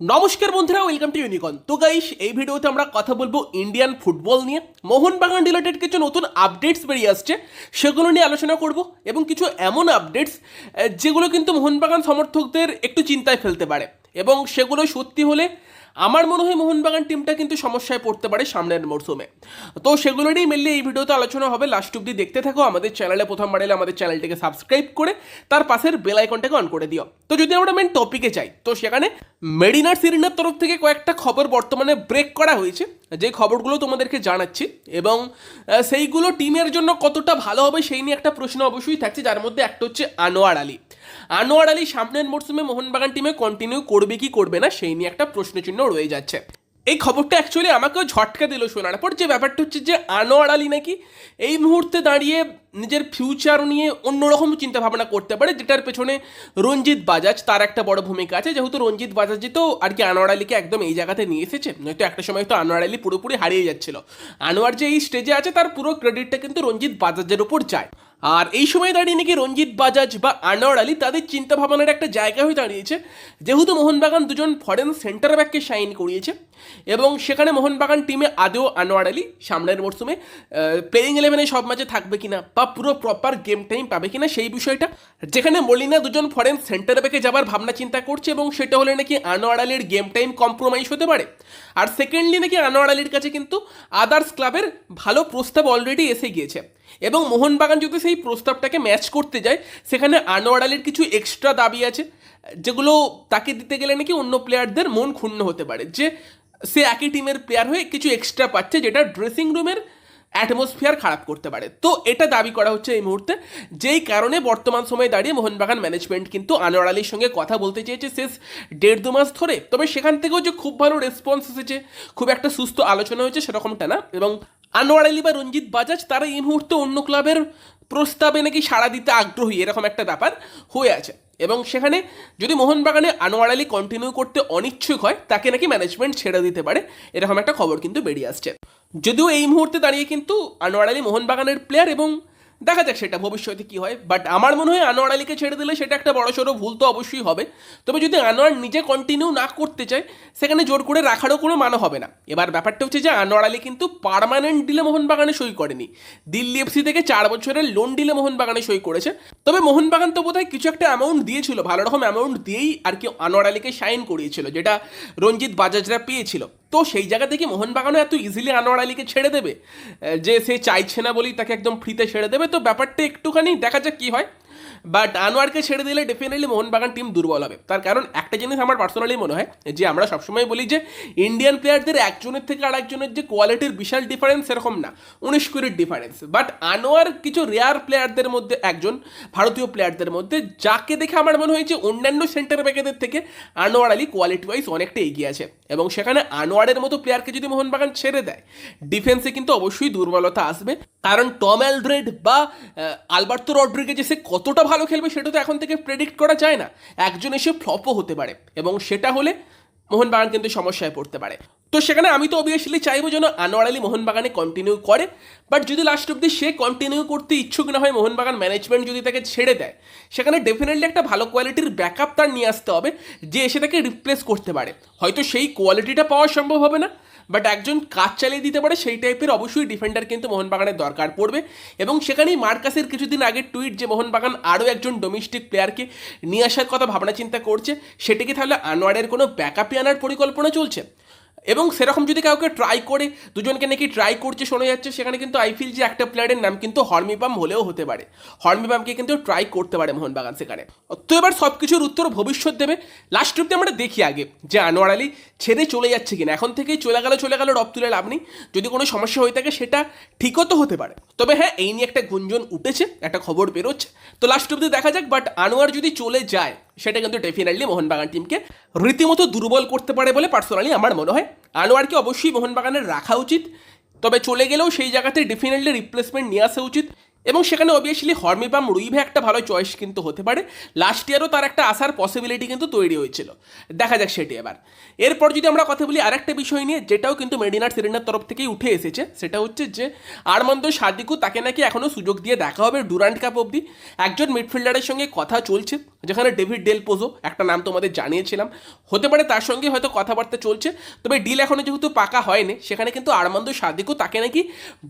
নমস্কার বন্ধুরা welcome to ইউনিকন তো গাইস এই ভিডিওতে আমরা কথা বলব ইন্ডিয়ান ফুটবল নিয়ে। মোহনবাগান রিলেটেড কিছু নতুন আপডেটস বেরিয়ে আসছে, সেগুলো নিয়ে আলোচনা করব এবং কিছু এমন আপডেটস যেগুলো কিন্তু মোহনবাগান সমর্থকদের একটু চিন্তায় ফেলতে পারে। এবং সেগুলো সত্যি হলে আমার মনে হয় মোহনবাগান টিমটা কিন্তু সমস্যায় পড়তে পারে সামনের মরশুমে তো সেগুলো নিয়েই মেনলি এই ভিডিওতে আলোচনা হবে। লাস্ট অব্দি দেখতে থাকো, আমাদের চ্যানেলে প্রথমবার এলে আমাদের চ্যানেলটিকে সাবস্ক্রাইব করে, তার পাশের বেল আইকনটাকে অন করে দিও। তো যদি আমরা মেন টপিকে যাই, তো সেখানে মেডিনার সিরিনার তরফ থেকে কয়েকটা খবর বর্তমানে ব্রেক করা হয়েছে। যে খবরগুলো তোমাদেরকে জানাচ্ছি এবং সেইগুলো টিমের জন্য কতটা ভালো হবে সেই নিয়ে একটা প্রশ্ন অবশ্যই থাকছে, যার মধ্যে একটা হচ্ছে আনোয়ার আলী। আনোয়ার আলী সামনের মরশুমে মোহনবাগান টিমে কন্টিনিউ করবে কি করবে না, সেই নিয়ে একটা প্রশ্নচিহ্ন রয়ে যাচ্ছে। এই খবরটা অ্যাকচুয়ালি আমাকেও ঝটকা দিল শোনার পর যে ব্যাপারটা হচ্ছে যে আনোয়ার আলী নাকি এই মুহূর্তে দাঁড়িয়ে নিজের ফিউচার নিয়ে অন্যরকম চিন্তা ভাবনা করতে পারে, যেটার পেছনে রঞ্জিত বাজাজ তার একটা বড় ভূমিকা আছে। যেহেতু রঞ্জিত বাজাজ তো আর কি আনোয়ার আলীকে একদম এই জায়গাতে নিয়ে এসেছে, নয়তো একটা সময় তো আনোয়ার আলী পুরোপুরি হারিয়ে যাচ্ছিল। আনোয়ার যে এই স্টেজে আছে, তার পুরো ক্রেডিটটা কিন্তু রঞ্জিত বাজাজের উপর যায়। আর এই সময় দাঁড়িয়ে নাকি রঞ্জিত বাজাজ বা আনোয়ার আলী তাদের চিন্তা ভাবনার একটা জায়গা হয়ে দাঁড়িয়েছে। যেহেতু মোহনবাগান দুজন ফরেন সেন্টার ব্যাককে সাইন করিয়েছে এবং সেখানে মোহনবাগান টিমে আদেও আনোয়ার আলী সামনের মরশুমে প্লেয়িং ইলেভেনে সব ম্যাচে থাকবে কিনা বা পুরো প্রপার গেম টাইম পাবে কিনা সেই বিষয়টা, যেখানে মলিনা দুজন ফরেন সেন্টার ব্যাকে যাবার ভাবনা চিন্তা করছে এবং সেটা হলে নাকি আনোয়ার আলীর গেম টাইম কম্প্রোমাইজ হতে পারে। আর সেকেন্ডলি নাকি আনোয়ার আলীর কাছে কিন্তু আদার্স ক্লাবের ভালো প্রস্তাব অলরেডি এসে গিয়েছে। এবং মোহনবাগান যদি সেই প্রস্তাবটাকে ম্যাচ করতে যায়, সেখানে আনোয়ার আলীর কিছু এক্সট্রা দাবি আছে, যেগুলো তাকে দিতে গেলে নাকি অন্য প্লেয়ারদের মন ক্ষুণ্ণ হতে পারে। যে সে একই টিমের প্লেয়ার হয়ে কিছু এক্সট্রা পাচ্ছে যেটা ড্রেসিং রুমের অ্যাটমসফিয়ার খারাপ করতে পারে। তো এটা দাবি করা হচ্ছে এই মুহূর্তে। যেই কারণে বর্তমান সময়ে দাঁড়িয়ে মোহনবাগান ম্যানেজমেন্ট কিন্তু আনোয়ার আলীর সঙ্গে কথা বলতে চেয়েছে শেষ দেড় দু মাস ধরে। তবে সেখান থেকেও যে খুব ভালো রেসপন্স এসেছে, খুব একটা সুস্থ আলোচনা হয়েছে সেরকমটা না। এবং আনোয়ার আলী বা রঞ্জিত বাজাজ, তারা এই মুহূর্তে অন্য ক্লাবের প্রস্তাবে নাকি সাড়া দিতে আগ্রহী, এরকম একটা ব্যাপার হয়ে আছে। এবং সেখানে যদি মোহনবাগানে আনোয়ার আলী কন্টিনিউ করতে অনিচ্ছুক হয়, তাকে নাকি ম্যানেজমেন্ট ছেড়ে দিতে পারে, এরকম একটা খবর কিন্তু বেরিয়ে আসছে। যদিও এই মুহূর্তে দাঁড়িয়ে কিন্তু আনোয়ার আলী মোহনবাগানের প্লেয়ার এবং দেখা যাক সেটা ভবিষ্যতে কি হয় বাট আমার মনে হয় আনোয়ার আলীকে ছেড়ে দিলে সেটা একটা বড় সড়ো ভুল তো অবশ্যই হবে। তবে যদি আনোয়ার নিজে কন্টিনিউ না করতে চায়, সেখানে জোর করে রাখারও কোনো মানে হবে না। এবার ব্যাপারটা হচ্ছে যে আনোয়ার আলী কিন্তু পার্মানেন্ট ডিলে মোহনবাগানে সই করেনি। দিল্লি এফসি থেকে চার বছরের লোন ডিলে মোহনবাগানে সই করেছে। তবে মোহনবাগান তো বোধহয় কিছু একটা অ্যামাউন্ট দিয়েছিল, ভালো রকম অ্যামাউন্ট দিয়েই আর কি আনোয়ার আলীকে সাইন করিয়েছিল, যেটা রঞ্জিত বাজাজরা পেয়েছিল। তো সেই জায়গা থেকে মোহনবাগানও এত ইজিলি আনোয়ার আলীকে ছেড়ে দেবে? যে সে চাইছে না বলেই তাকে একদম ফ্রিতে ছেড়ে দেবে। তো ব্যাপারটা একটুখানি দেখা যাক কী হয়। বাট আনোয়ারকে ছেড়ে দিলে ডেফিনেটলি মোহনবাগান টিম দুর্বল হবে। তার কারণ একটা জিনিস আমার পার্সোনালি মনে হয়, যে আমরা সবসময় বলি যে ইন্ডিয়ান প্লেয়ারদের একজনের থেকে আর একজনের যে কোয়ালিটির বিশাল ডিফারেন্স এরকম না। উনিশ কুড়ির ডিফারেন্স বাট আনোয়ার কিছু রেয়ার প্লেয়ারদের মধ্যে একজন, ভারতীয় প্লেয়ারদের মধ্যে, যাকে দেখে আমার মনে হয় যে অন্যান্য সেন্টার ব্যাকেদের থেকে আনোয়ার আলী কোয়ালিটি ওয়াইজ অনেকটা এগিয়ে আছে। এবং সেখানে আনোয়ারের মতো প্লেয়ারকে যদি মোহনবাগান ছেড়ে দেয় ডিফেন্সে কিন্তু অবশ্যই দুর্বলতা আসবে। কারণ টম অ্যালড্রেড বা আলবার্তো রড্রিগেজ সে কতটা ভালো খেলবে সেটা তো এখন থেকে প্রেডিক্ট করা যায় না। একজন এসে ফ্লপও হতে পারে এবং সেটা হলে মোহনবাগান কিন্তু সমস্যায় পড়তে পারে। তো সেখানে আমি তো অবভিয়াসলি চাইব যেন আনোয়ার আলী মোহনবাগানে কন্টিনিউ করে বাট যদি লাস্ট অব্দি সে কন্টিনিউ করতে ইচ্ছুক না হয়, মোহনবাগান ম্যানেজমেন্ট যদি তাকে ছেড়ে দেয়, সেখানে ডেফিনেটলি একটা ভালো কোয়ালিটির ব্যাকআপ তার নিয়ে আসতে হবে, যে এসে তাকে রিপ্লেস করতে পারে। হয়তো সেই কোয়ালিটিটা পাওয়া সম্ভব হবে না বাট একজন কাজ চালিয়ে দিতে পারে, সেই টাইপের অবশ্যই ডিফেন্ডার কিন্তু মোহনবাগানের দরকার পড়বে। এবং সেখানেই মার্কাসের কিছুদিন আগে টুইট যে মোহনবাগান আরও একজন ডোমেস্টিক প্লেয়ারকে নিয়ে আসার কথা ভাবনা চিন্তা করছে, সেটিকে তাহলে আনোয়ারের কোনো ব্যাকআপে আনার পরিকল্পনা চলছে? এবং সেরকম যদি কাউকে ট্রাই করে, দুজনকে নাকি ট্রাই করছে, শোনা যাচ্ছে, সেখানে কিন্তু আই ফিল যে একটা প্লেয়ারের নাম কিন্তু হর্মিপাম হলেও হতে পারে। হর্মিপামকে কিন্তু ট্রাই করতে পারে মোহনবাগান সেখানে। তো এবার সব কিছুর উত্তর ভবিষ্যৎ দেবে। লাস্ট অব্দি আমরা দেখি আগে যে আনোয়ার আলী ছেড়ে চলে যাচ্ছে কিনা। এখন থেকেই চলে গেল চলে গেল রব তুলে লাভ নেই। যদি কোনো সমস্যা হয়ে থাকে, সেটা ঠিকও তো হতে পারে। তবে হ্যাঁ এই নিয়ে একটা গুঞ্জন উঠেছে, একটা খবর বেরোচ্ছে। তো লাস্ট অব্দি দেখা যাক বাট আনোয়ার যদি চলে যায়, সেটা কিন্তু ডেফিনেটলি মোহনবাগান টিমকে রীতিমতো দুর্বল করতে পারে বলে পার্সোনালি আমার মনে হয়। আনোয়ারকে অবশ্যই মোহনবাগানের রাখা উচিত। তবে চলে গেলেও সেই জায়গাতে ডেফিনেটলি রিপ্লেসমেন্ট নিয়ে আসা উচিত। এবং সেখানে অবভিয়াসলি হর্মিবাম রুইভে একটা ভালো চয়েস কিন্তু হতে পারে। লাস্ট ইয়ারও তার একটা আসার পসিবিলিটি কিন্তু তৈরি হয়েছিল। দেখা যাক সেটি এবার। এরপর যদি আমরা কথা বলি আরেকটা বিষয় নিয়ে, যেটাও কিন্তু মেডিনার সিরিনার তরফ থেকেই উঠে এসেছে, সেটা হচ্ছে যে আরমন্দ সাদিকু তাকে নাকি এখনও সুযোগ দিয়ে দেখা হবে ডুরান্ট কাপ অবধি। একজন মিডফিল্ডারের সঙ্গে কথা চলছে, যেখানে ডেভিড ডেল পোজো একটা নাম তোমাদের জানিয়েছিলাম। হতে পারে তার সঙ্গে হয়তো কথাবার্তা চলছে, তবে ডিল এখনও যেহেতু পাকা হয়নি, সেখানে কিন্তু আরমন্দ সাদিকু তাকে নাকি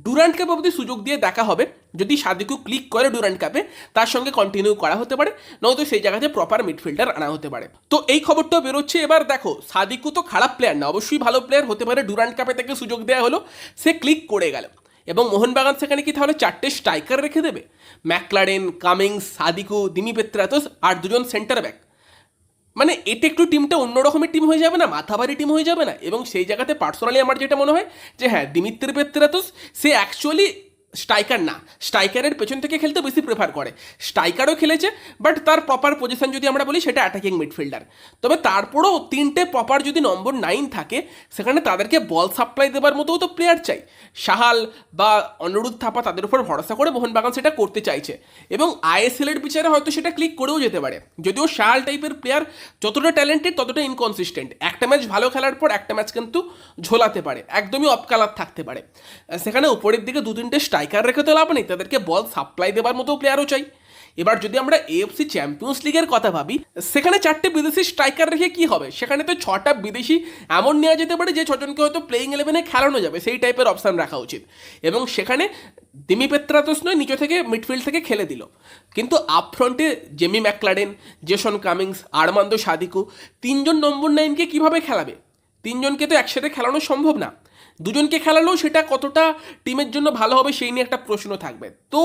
ডুরান্ট কাপ অবধি সুযোগ দিয়ে দেখা হবে। যদি সাদিকু ক্লিক করে ডুরান্ট কাপে তার সঙ্গে কন্টিনিউ করা হতে পারে, নয়তো সেই জায়গাতে প্রপার মিডফিল্ডার আনা হতে পারে। তো এই খবরটা বেরোচ্ছে এবার দেখো, সাদিকু তো খারাপ প্লেয়ার না, অবশ্যই ভালো প্লেয়ার হতে পারে ডুরান্ট কাপে তাকে সুযোগ দেওয়া হলো, সে ক্লিক করে গেল। এবং মোহনবাগান সেখানে কি তাহলে চারটে স্ট্রাইকার রেখে দেবে? McLaren Cummings Sadiku Dimi Petratos আর দুজন সেন্টার ব্যাক মানে এটা একটু টিমটা অন্য রকমের টিম হয়ে যাবে না, মাথাভারী টিম হয়ে যাবে না? এবং সেই জায়গাতে পার্সোনালি আমার যেটা মনে হয়, যে হ্যাঁ দিমিত্রি পেত্রাতুস সে অ্যাকচুয়ালি স্ট্রাইকার না। স্ট্রাইকারের পেছন থেকে খেলতে বেশি প্রেফার করে। স্ট্রাইকারও খেলেছে বাট তার প্রপার পজিশন যদি আমরা বলি, সেটা অ্যাটাকিং মিডফিল্ডার তবে তারপরেও তিনটে প্রপার যদি নম্বর নাইন থাকে, সেখানে তাদেরকে বল সাপ্লাই দেওয়ার মতোও তো প্লেয়ার চাই। সাহাল বা অনুরোধ থাপা তাদের উপর ভরসা করে মোহনবাগান সেটা করতে চাইছে। এবং আইএসএল এর বিচারে হয়তো সেটা ক্লিক করেও যেতে পারে। যদিও সাহাল টাইপের প্লেয়ার যতটা ট্যালেন্টেড ততটা ইনকনসিস্টেন্ট একটা ম্যাচ ভালো খেলার পর একটা ম্যাচ কিন্তু ঝোলাতে পারে। একদমই অফ কালার থাকতে পারে। সেখানে উপরের দিকে দু তিনটে স্ট্রাইকার রেখে তো লাভ নেই, তাদেরকে বল সাপ্লাই দেওয়ার মতো প্লেয়ারও চাই। এবার যদি আমরা এএফসি চ্যাম্পিয়ন্স লিগের কথা ভাবি, সেখানে চারটে বিদেশি স্ট্রাইকার রেখে কি হবে? সেখানে তো ছটা বিদেশি এমন নেওয়া যেতে পারে যে ছজনকে হয়তো প্লেইং ইলেভেনে খেলানো যাবে, সেই টাইপের অপশান রাখা উচিত। এবং সেখানে দিমি পেত্রাতোস নয়, নিচে থেকে মিডফিল্ড থেকে খেলে দিল। কিন্তু আপফ্রন্টে Jamie Maclaren Jason Cummings Armand Sadiku তিনজন নম্বর নাইনকে কীভাবে খেলাবে? তিনজনকে তো একসাথে খেলানো সম্ভব না। দুজনকে খেলালেও সেটা কতটা টিমের জন্য ভালো হবে সেই নিয়ে একটা প্রশ্ন থাকবে। তো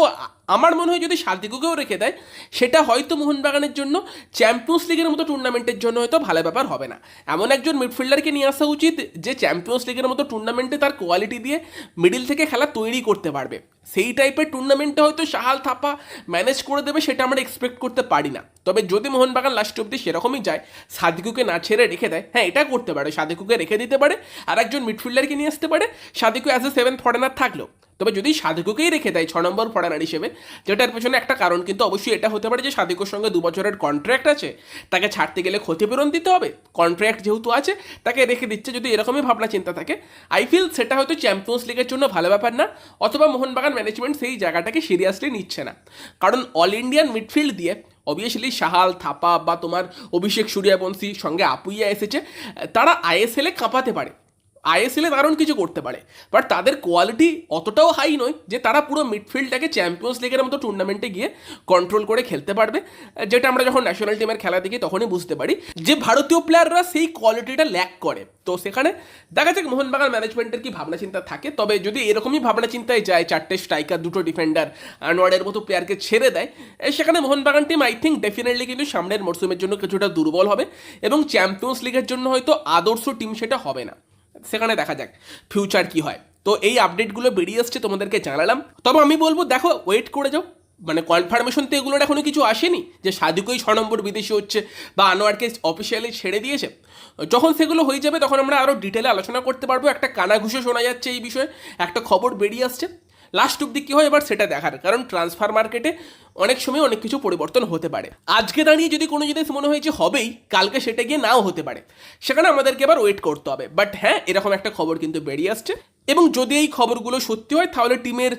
আমার মনে হয় যদি সাদিকুকেও রেখে দেয়, সেটা হয়তো মোহনবাগানের জন্য চ্যাম্পিয়ন্স লিগের মতো টুর্নামেন্টের জন্য হয়তো ভালো ব্যাপার হবে না। এমন একজন মিডফিল্ডারকে নিয়ে আসা উচিত যে চ্যাম্পিয়ন্স লিগের মতো টুর্নামেন্টে তার কোয়ালিটি দিয়ে মিডিল থেকে খেলা তৈরি করতে পারবে। সেই টাইপের টুর্নামেন্টে হয়তো সাহাল থাপা ম্যানেজ করে দেবে, সেটা আমরা এক্সপেক্ট করতে পারি না। তবে যদি মোহনবাগান লাস্ট অব্দি সেরকমই যায়, সাদিকুকে না ছেড়ে রেখে দেয়। হ্যাঁ এটা করতে পারে। সাদিকুকে রেখে দিতে পারে, আর একজন মিডফিল্ডারকে নিয়ে আসতে পারে। Sadiku as a seven foreigner থাকল তবে যদি সাদিকুকেই রেখে দেয় ছ নম্বর ফরেনার হিসেবে, যেটার পেছনে একটা কারণ কিন্তু অবশ্যই এটা হতে পারে যে সাদিকুর সঙ্গে দু বছরের কন্ট্রাক্ট আছে। তাকে ছাড়তে গেলে ক্ষতিপূরণ দিতে হবে। কন্ট্রাক্ট যেহেতু আছে, তাকে রেখে দিচ্ছে যদি এরকমই ভাবনা চিন্তা থাকে। আই ফিল সেটা হয়তো চ্যাম্পিয়ন্স লিগের জন্য ভালো ব্যাপার না, অথবা মোহনবাগান ম্যানেজমেন্ট সেই জায়গাটাকে সিরিয়াসলি নিচ্ছে না। কারণ অল ইন্ডিয়ান মিডফিল্ড দিয়ে অবভিয়াসলি সাহাল থাপা বা তোমার অভিষেক সূর্যবংশী সঙ্গে আপুইয়া এসেছে। তারা আইএসএলে কাঁপাতে পারে। আইএসএলে দারুণ কিছু করতে পারে। বাট তাদের কোয়ালিটি অতটাও হাই নয় যে তারা পুরো মিডফিল্ডটাকে চ্যাম্পিয়ন্স লিগের মতো টুর্নামেন্টে গিয়ে কন্ট্রোল করে খেলতে পারবে। যেটা আমরা যখন ন্যাশনাল টিমের খেলা দেখি তখনই বুঝতে পারি যে ভারতীয় প্লেয়াররা সেই কোয়ালিটিটা ল্যাক করে। তো সেখানে দেখা যাক মোহনবাগান ম্যানেজমেন্টের কি ভাবনা চিন্তা থাকে। তবে যদি এরকমই ভাবনা চিন্তায় যায় চারটে স্ট্রাইকার দুটো ডিফেন্ডার আনোয়ারের মতো প্লেয়ারকে ছেড়ে দেয় সেখানে Mohun Bagan team I think definitely কিন্তু সামনের মরসুমের জন্য কিছুটা দুর্বল হবে এবং চ্যাম্পিয়ন্স লিগের জন্য হয়তো আদর্শ টিম সেটা হবে না। সেখানে দেখা যাক ফিউচার কি হয়। তো এই আপডেটগুলো বেরিয়ে আসছে তোমাদেরকে জানালাম। তবে আমি বলব, দেখো ওয়েট করে যাও। মানে কনফার্মেশন তো এগুলোর এখনও কিছু আসেনি, যে সাদিকই ছ নম্বর বিদেশি হচ্ছে বা আনোয়ারকে অফিসিয়ালি ছেড়ে দিয়েছে। যখন সেগুলো হয়ে যাবে, তখন আমরা আরও ডিটেলে আলোচনা করতে পারব। একটা কানাঘুষে শোনা যাচ্ছে এই বিষয়ে, একটা খবর বেরিয়ে আসছে। লাস্ট অব্দি কী হয়? এবার সেটা দেখার। কারণ ট্রান্সফার মার্কেটে অনেক সময় অনেক কিছু পরিবর্তন হতে পারে। আজকে দাঁড়িয়ে যদি কোনো জিনিস মনে হয় যে হবেই, কালকে সেটা গিয়ে নাও হতে পারে। সেখানে আমাদেরকে এবার ওয়েট করতে হবে। বাট হ্যাঁ এরকম একটা খবর কিন্তু বেরিয়ে আসছে। এবং যদি এই খবরগুলো সত্যি হয়, তাহলে টিমের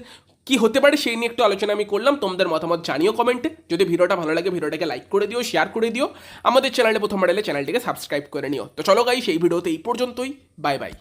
কি হতে পারে সেই নিয়ে একটু আলোচনা আমি করলাম। তোমাদের মতামত জানিও কমেন্টে যদি ভিডিওটা ভালো লাগে, ভিডিওটাকে লাইক করে দিও শেয়ার করে দিও। আমাদের চ্যানেলে প্রথম এলে চ্যানেলটিকে সাবস্ক্রাইব করে নিও। তো চলো গাই সেই ভিডিওতে এই পর্যন্তই। Bye bye